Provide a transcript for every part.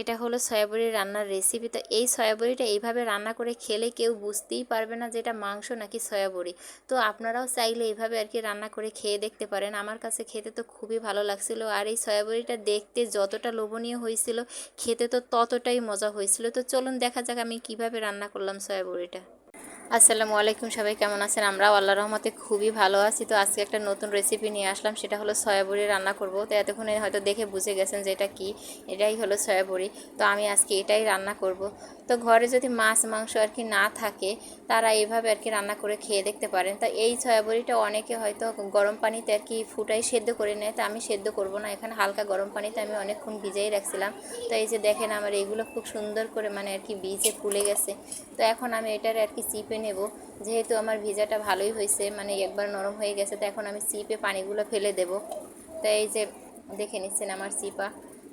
এটা হলো সয়াবড়ির রান্নার রেসিপি তো এই সয়াবড়িটা এইভাবে রান্না করে খেলে কেউ বুঝতেই পারবে না যে এটা মাংস নাকি সয়াবড়ি। তো আপনারাও চাইলে এইভাবে আর কি রান্না করে খেয়ে দেখতে পারেন। আমার কাছে খেতে তো খুবই ভালো লাগছিল। আর এই সয়াবড়িটা দেখতে যতটা লোভনীয় হয়েছিল, খেতে তো ততটাই মজা হয়েছিল। তো চলুন দেখা যাক আমি কীভাবে রান্না করলাম সয়াবড়িটা। আসসালামু আলাইকুম সবাই, কেমন আছেন? আমরা আল্লাহ রহমতে খুবই ভালো আছি। তো আজকে একটা নতুন রেসিপি নিয়ে আসলাম, সেটা হলো সয়াবড়ি রান্না করব। তো এতক্ষণে হয়তো দেখে বুঝে গেছেন যে এটা কী, এটাই হলো সয়াবড়ি। তো আমি আজকে এটাই রান্না করব। তো ঘরে যদি মাছ, মাংস আর কি না থাকে, তারা এইভাবে আর কি রান্না করে খেয়ে দেখতে পারেন। তো এই সয়াবড়িটা অনেকে হয়তো গরম পানিতে আর কি ফুটাই সেদ্ধ করে নেয়। তো আমি সেদ্ধ করব না, এখানে হালকা গরম পানিতে আমি অনেকক্ষণ ভিজাই রাখছিলাম। তো এই যে দেখেন আমার এইগুলো খুব সুন্দর করে মানে আর কি বীজে ফুলে গেছে। তো এখন আমি এটার আর কি চিপে নেব। যেহেতু আমার ভিজাটা ভালোই হয়েছে মানে একবার নরম হয়ে গেছে, তো এখন আমি চিপে পানিগুলো ফেলে দেব। তো এই যে দেখে নিচ্ছেন আমার চিপা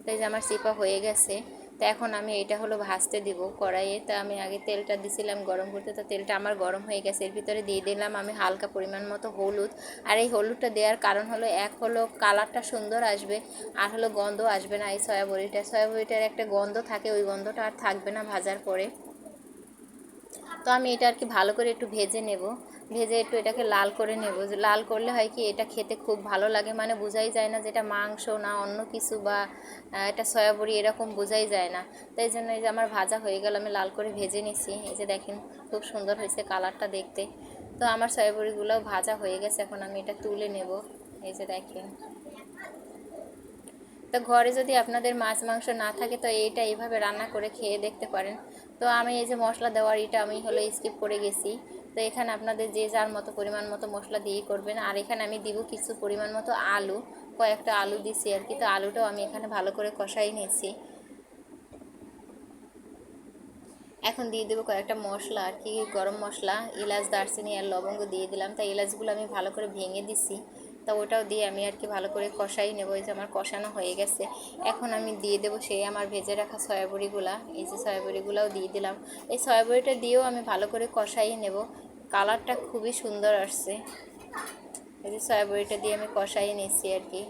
তো এই যে আমার চিপা হয়ে গেছে। তো এখন আমি এটা হলো ভাজতে দিব কড়াইয়ে। তো আমি আগে তেলটা দিছিলাম গরম করতে, তো তেলটা আমার গরম হয়ে গেছে। এর ভিতরে দিয়ে দিলাম আমি হালকা পরিমাণ মতো হলুদ। আর এই হলুদটা দেওয়ার কারণ হলো এক হলো কালারটা সুন্দর আসবে, আর হলো গন্ধ আসবে না। এই সয়াবড়িটা, সয়াবড়িটার একটা গন্ধ থাকে, ওই গন্ধটা আর থাকবে না ভাজার পরে। তো আমি এটা আর কি ভালো করে একটু ভেজে নেব। ভেজে একটু এটাকে লাল করে নেব। লাল করলে হয় কি, এটা খেতে খুব ভালো লাগে। মানে বোঝাই যায় না যে এটা মাংস না অন্য কিছু বা এটা সয়াবড়ি এরকম বোঝাই যায় না। তাই জন্য এই যে আমার ভাজা হয়ে গেল, আমি লাল করে ভেজে নিছি। এই যে দেখেন, খুব সুন্দর হয়েছে কালারটা দেখতে। তো আমার সয়াবড়িগুলোও ভাজা হয়ে গেছে, এখন আমি এটা তুলে নেব। এই যে দেখেন। তো ঘরে যদি আপনাদের মাছ, মাংস না থাকে, তো এইটা এইভাবে রান্না করে খেয়ে দেখতে পারেন। তো আমি এই যে মশলা দেওয়ার এটা আমি হলো স্কিপ করে গেছি। তো এখানে আপনাদের যে যার মতো পরিমাণ মতো মশলা দিয়েই করবেন। আর এখানে আমি দিব কিছু পরিমাণ মতো আলু, কয়েকটা আলু দিছি আর কি। তো আলুটাও আমি এখানে ভালো করে কষাই নিয়েছি। এখন দিয়ে দেবো কয়েকটা মশলা আর কি, গরম মশলা, এলাচ, দারচিনি আর লবঙ্গ দিয়ে দিলাম। তাই এলাচগুলো আমি ভালো করে ভেঙে দিছি। তা ওটাও দিয়ে আমি আর কি ভালো করে কষাই নেব। এই যে আমার কষানো হয়ে গেছে। এখন আমি দিয়ে দেবো সেই আমার ভেজে রাখা সয়াবড়িগুলা। এই যে সয়াবড়িগুলাও দিয়ে দিলাম। এই সয়াবড়িটা দিয়েও আমি ভালো করে কষাই নেব। কালারটা খুবই সুন্দর আসছে। এই যে সয়াবড়িটা দিয়ে আমি কষাই নিচ্ছি আর কি।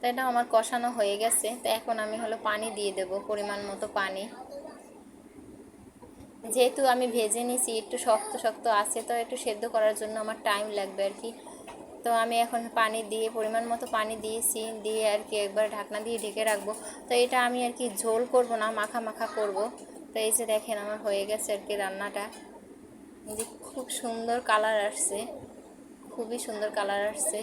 তাই না? আমার কষানো হয়ে গেছে। তো এখন আমি হলো পানি দিয়ে দেব, পরিমাণ মতো পানি। যেহেতু আমি ভেজে নিছি, একটু শক্ত শক্ত আছে, তো একটু সেদ্ধ করার জন্য আমার টাইম লাগবে আর কি। তো আমি এখন পানি দিয়ে, পরিমাণ মতো পানি দিয়েছি, দিয়ে আর কি একবার ঢাকনা দিয়ে ঢেকে রাখব। তো এটা আমি আর কি ঝোল করব না, মাখা মাখা করব। তো এই যে দেখেন আমার হয়ে গেছে আর কি রান্নাটা। যে খুব সুন্দর কালার আসছে। খুবই সুন্দর কালার আসছে।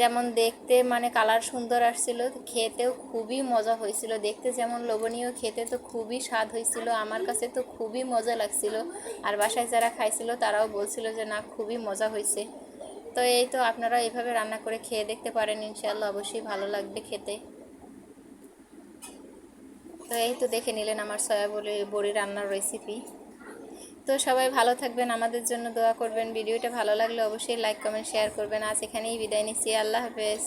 যেমন দেখতে মানে কালার সুন্দর আসছিল, খেতেও খুবই মজা হয়েছিল। দেখতে যেমন লোভনীয়, খেতে তো খুবই স্বাদ হয়েছিল। আমার কাছে তো খুবই মজা লাগছিল। আর বাসায় যারা খাইছিল, তারাও বলছিল যে, না, খুবই মজা হয়েছে। তো এই তো আপনারা এইভাবে রান্না করে খেয়ে দেখতে পারেন। ইনশাল্লাহ অবশ্যই ভালো লাগবে খেতে। তো এই তো দেখে নিলেন আমার সয়া বড়ি বড়ি রান্নার রেসিপি তো সবাই ভালো থাকবেন, আমাদের জন্য দোয়া করবেন। ভিডিওটা ভালো লাগলে অবশ্যই লাইক কমেন্ট শেয়ার করবেন। আজ এখানেই বিদায় নিচ্ছি। আল্লাহ হাফেজ।